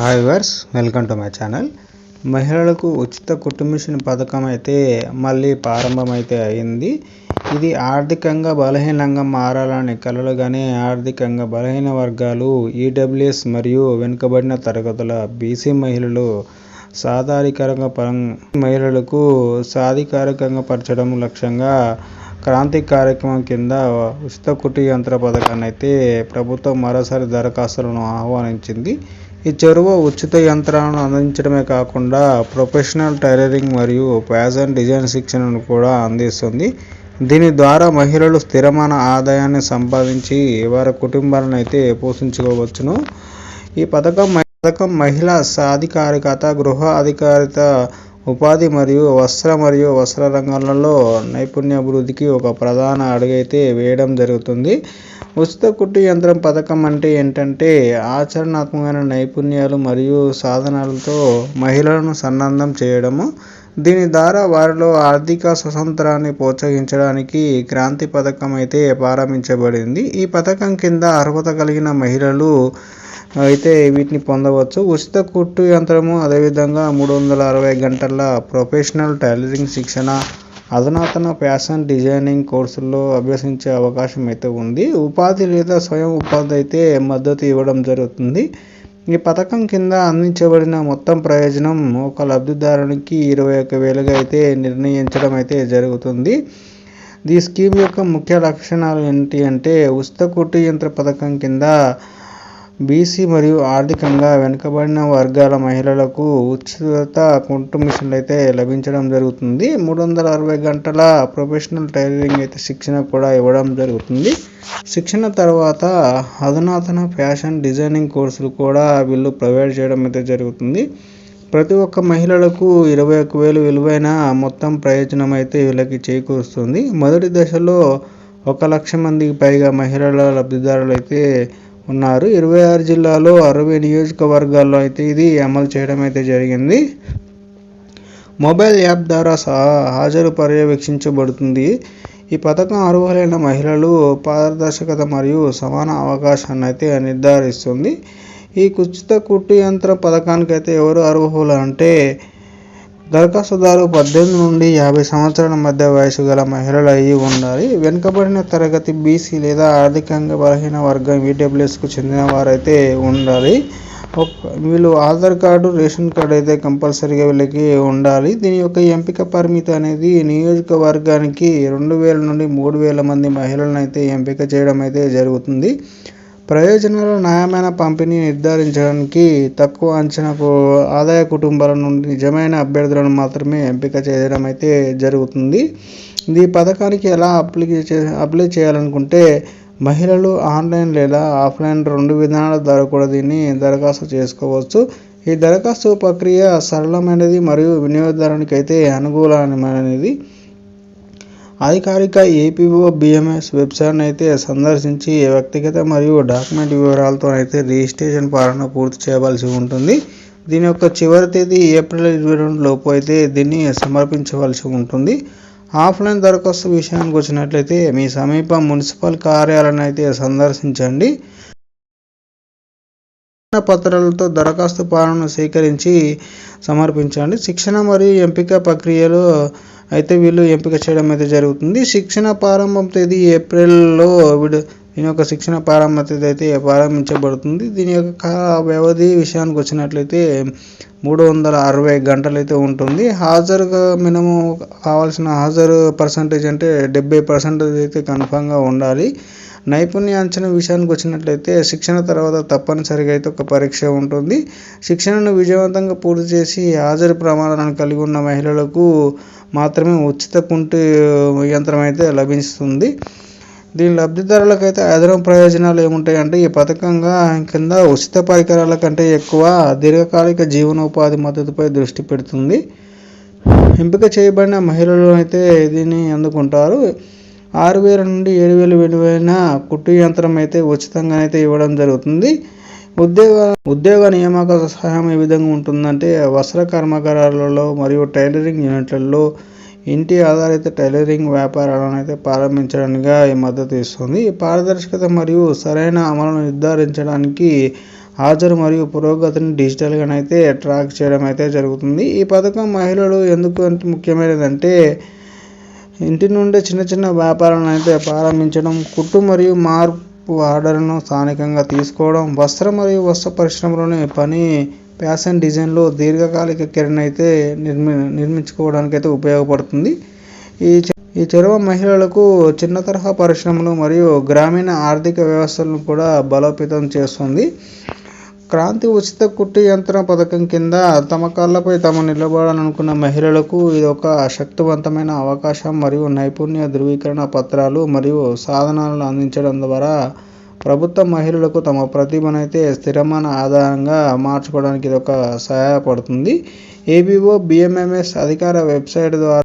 Hi viewers welcome to my channel మహిళలకు ఉచిత కుట్టు మిషన్ పథకం అయితే మళ్ళీ ప్రారంభమైతే అయింది. ఇది ఆర్థికంగా బలహీనంగా మారాలని కలలుగానే ఆర్థికంగా బలహీన వర్గాలు ఈడబ్ల్యూఎస్ మరియు వెనుకబడిన తరగతుల బీసీ మహిళలు సాధారణీకరంగా పరం మహిళలకు సాధికారికంగా పరచడం లక్ష్యంగా క్రాంతి కార్యక్రమం కింద ఉచిత కుట్టు యంత్ర పథకాన్ని అయితే ప్రభుత్వం మరోసారి దరఖాస్తులను ఆహ్వానించింది. ఈ చెరువు ఉచిత యంత్రాలను అందించడమే కాకుండా ప్రొఫెషనల్ టైలరింగ్ మరియు ఫ్యాషన్ డిజైన్ శిక్షణను కూడా అందిస్తుంది. దీని ద్వారా మహిళలు స్థిరమైన ఆదాయాన్ని సంపాదించి వారి కుటుంబాలను అయితే పోషించుకోవచ్చును. ఈ పథకం పథకం మహిళా సాధికారికత గృహ అధికారిత ఉపాధి మరియు వస్త్ర మరియు వస్త్ర రంగాలలో నైపుణ్య అభివృద్ధికి ఒక ప్రధాన అడుగైతే వేయడం జరుగుతుంది. ఉచిత కుట్టు యంత్రం పథకం అంటే ఏంటంటే ఆచరణాత్మకమైన నైపుణ్యాలు మరియు సాధనాలతో మహిళలను సన్నద్ధం చేయడము. దీని ద్వారా వారిలో ఆర్థిక స్వతంత్రాన్ని ప్రోత్సహించడానికి క్రాంతి పథకం అయితే ప్రారంభించబడింది. ఈ పథకం కింద అర్హత కలిగిన మహిళలు అయితే వీటిని పొందవచ్చు. ఉచిత కుట్టు యంత్రము అదేవిధంగా మూడు వందల అరవై గంటల ప్రొఫెషనల్ టైలరింగ్ శిక్షణ అధునాతన ఫ్యాషన్ డిజైనింగ్ కోర్సుల్లో అభ్యసించే అవకాశం అయితే ఉంది. ఉపాధి లేదా స్వయం ఉపాధి అయితే మద్దతు ఇవ్వడం జరుగుతుంది. ఈ పథకం కింద అందించబడిన మొత్తం ప్రయోజనం ఒక లబ్ధిదారునికి ఇరవై ఒక్క వేలుగా అయితే నిర్ణయించడం అయితే జరుగుతుంది. ఈ స్కీమ్ యొక్క ముఖ్య లక్షణాలు ఏంటి అంటే ఉచిత కుట్టు యంత్ర పథకం కింద బీసీ మరియు ఆర్థికంగా వెనుకబడిన వర్గాల మహిళలకు ఉచిత కుట్టు మిషన్లు అయితే లభించడం జరుగుతుంది. మూడు వందల అరవై గంటల ప్రొఫెషనల్ టైలరింగ్ అయితే శిక్షణ కూడా ఇవ్వడం జరుగుతుంది. శిక్షణ తర్వాత అధునాతన ఫ్యాషన్ డిజైనింగ్ కోర్సులు కూడా వీళ్ళు ప్రొవైడ్ చేయడం అయితే జరుగుతుంది. ప్రతి ఒక్క మహిళలకు ఇరవై ఒక్క వేలు విలువైన మొత్తం ప్రయోజనం అయితే వీళ్ళకి చేకూరుస్తుంది. మొదటి దశలో ఒక లక్ష మందికి పైగా మహిళల లబ్ధిదారులు అయితే ఉన్నారు. ఇరవై ఆరు జిల్లాలో అరవై నియోజకవర్గాల్లో అయితే ఇది అమలు చేయడం అయితే జరిగింది. మొబైల్ యాప్ ద్వారా హాజరు పర్యవేక్షించబడుతుంది. ఈ పథకం అర్హులైన మహిళలు పారదర్శకత మరియు సమాన అవకాశాన్ని అయితే నిర్ధారిస్తుంది. ఈ ఉచిత కుట్టు యంత్ర పథకానికి అయితే ఎవరు అర్హులు అంటే దరఖాస్తుదారు పద్దెనిమిది నుండి యాభై సంవత్సరాల మధ్య వయసు గల మహిళలు అయి ఉండాలి. వెనుకబడిన తరగతి బీసీ లేదా ఆర్థికంగా బలహీన వర్గం ఈడబ్ల్యూఎస్కు చెందిన వారైతే ఉండాలి. వీళ్ళు ఆధార్ కార్డు రేషన్ కార్డు అయితే కంపల్సరీగా వీళ్ళకి ఉండాలి. దీని యొక్క ఎంపిక పరిమితి అనేది నియోజకవర్గానికి రెండు వేల నుండి మూడు వేల మంది మహిళలను అయితే ఎంపిక చేయడం అయితే జరుగుతుంది. ప్రయోజనాల న్యాయమైన పంపిణీ నిర్ధారించడానికి తక్కువ అంచనాకు ఆదాయ కుటుంబాల నుండి నిజమైన అభ్యర్థులను మాత్రమే ఎంపిక చేయడం అయితే జరుగుతుంది. ఈ పథకానికి ఎలా అప్లై చే అప్లై చేయాలనుకుంటే మహిళలు ఆన్లైన్ లేదా ఆఫ్లైన్ రెండు విధానాల ద్వారా కూడా దీన్ని దరఖాస్తు చేసుకోవచ్చు. ఈ దరఖాస్తు ప్రక్రియ సరళమైనది మరియు వినియోగదారునికి అయితే అనుకూలమైనది. అధికారిక ఏపీఓ బిఎంఎస్ వెబ్సైట్ను అయితే సందర్శించి వ్యక్తిగత మరియు డాక్యుమెంట్ వివరాలతో అయితే రిజిస్ట్రేషన్ పాలన పూర్తి చేయవలసి ఉంటుంది. దీని యొక్క చివరి తేదీ ఏప్రిల్ ఇరవై రెండు లోపు అయితే దీన్ని సమర్పించవలసి ఉంటుంది. ఆఫ్లైన్ దరఖాస్తు విషయానికి వచ్చినట్లయితే మీ సమీప మున్సిపల్ కార్యాలయాన్ని అయితే సందర్శించండి. పత్రాలతో దరఖాస్తు పాలనను సేకరించి సమర్పించండి. శిక్షణ మరియు ఎంపిక ప్రక్రియలో అయితే వీళ్ళు ఎంపిక చేయడం అయితే జరుగుతుంది. శిక్షణ ప్రారంభం తేదీ ఏప్రిల్లో వీడు దీని యొక్క శిక్షణ ప్రారంభ తేదీ అయితే ప్రారంభించబడుతుంది. దీని యొక్క వ్యవధి విషయానికి వచ్చినట్లయితే మూడు వందల అరవై గంటలు అయితే ఉంటుంది. హాజరుగా మినిమం కావాల్సిన హాజరు పర్సంటేజ్ అంటే డెబ్బై పర్సెంటేజ్ అయితే కన్ఫామ్గా ఉండాలి. నైపుణ్య అంచనా విషయానికి వచ్చినట్లయితే శిక్షణ తర్వాత తప్పనిసరిగా అయితే ఒక పరీక్ష ఉంటుంది. శిక్షణను విజయవంతంగా పూర్తి చేసి హాజరు ప్రమాణాలను కలిగి ఉన్న మహిళలకు మాత్రమే ఉచిత కుంటి యంత్రం అయితే లభిస్తుంది. దీని లబ్ధిదారులకు అయితే అదనం ప్రయోజనాలు ఏముంటాయి అంటే ఈ పథకంగా కింద ఉచిత పరికరాల కంటే ఎక్కువ దీర్ఘకాలిక జీవనోపాధి మద్దతుపై దృష్టి పెడుతుంది. ఎంపిక చేయబడిన మహిళలు అయితే దీన్ని అందుకుంటారు. ఆరు వేల నుండి ఏడు వేలు విలువైన కుట్టు యంత్రం అయితే ఉచితంగా అయితే ఇవ్వడం జరుగుతుంది. ఉద్యోగ ఉద్యోగ నియామక సహాయం ఏ విధంగా ఉంటుందంటే వస్త్ర కర్మాగారాలలో మరియు టైలరింగ్ యూనిట్లలో ఇంటి ఆధారిత టైలరింగ్ వ్యాపారాలను అయితే ప్రారంభించడానికి ఈ మద్దతు ఇస్తుంది. పారదర్శకత మరియు సరైన అమలును నిర్ధారించడానికి హాజరు మరియు పురోగతిని డిజిటల్గానైతే ట్రాక్ చేయడం అయితే జరుగుతుంది. ఈ పథకం మహిళలు ఎందుకు అంత ముఖ్యమైనదంటే ఇంటి నుండి చిన్న చిన్న వ్యాపారాలను అయితే ప్రారంభించడం కుట్టు మరియు మార్పు ఆర్డర్ను స్థానికంగా తీసుకోవడం వస్త్ర మరియు వస్త్ర పరిశ్రమలోని పని ఫ్యాషన్ డిజైన్లో దీర్ఘకాలిక కెరీర్ అయితే నిర్మి నిర్మించుకోవడానికి అయితే ఉపయోగపడుతుంది. ఈ ఈ చొరవ మహిళలకు చిన్న తరహా పరిశ్రమలు మరియు గ్రామీణ ఆర్థిక వ్యవస్థలను కూడా బలోపేతం చేస్తుంది. క్రాంతి ఉచిత కుట్టు యంత్రం పథకం కింద తమ కాళ్ళపై తాము నిలబడాలనుకున్న మహిళలకు ఇది ఒక శక్తివంతమైన అవకాశం మరియు నైపుణ్య ధృవీకరణ పత్రాలు మరియు సాధనాలను అందించడం ద్వారా ప్రభుత్వ మహిళలకు తమ ప్రతిభనైతే స్థిరమైన ఆధారంగా మార్చుకోవడానికి ఇది ఒక సహాయపడుతుంది. ఏబీఓ బిఎంఎంఎస్ అధికార వెబ్సైట్ ద్వారా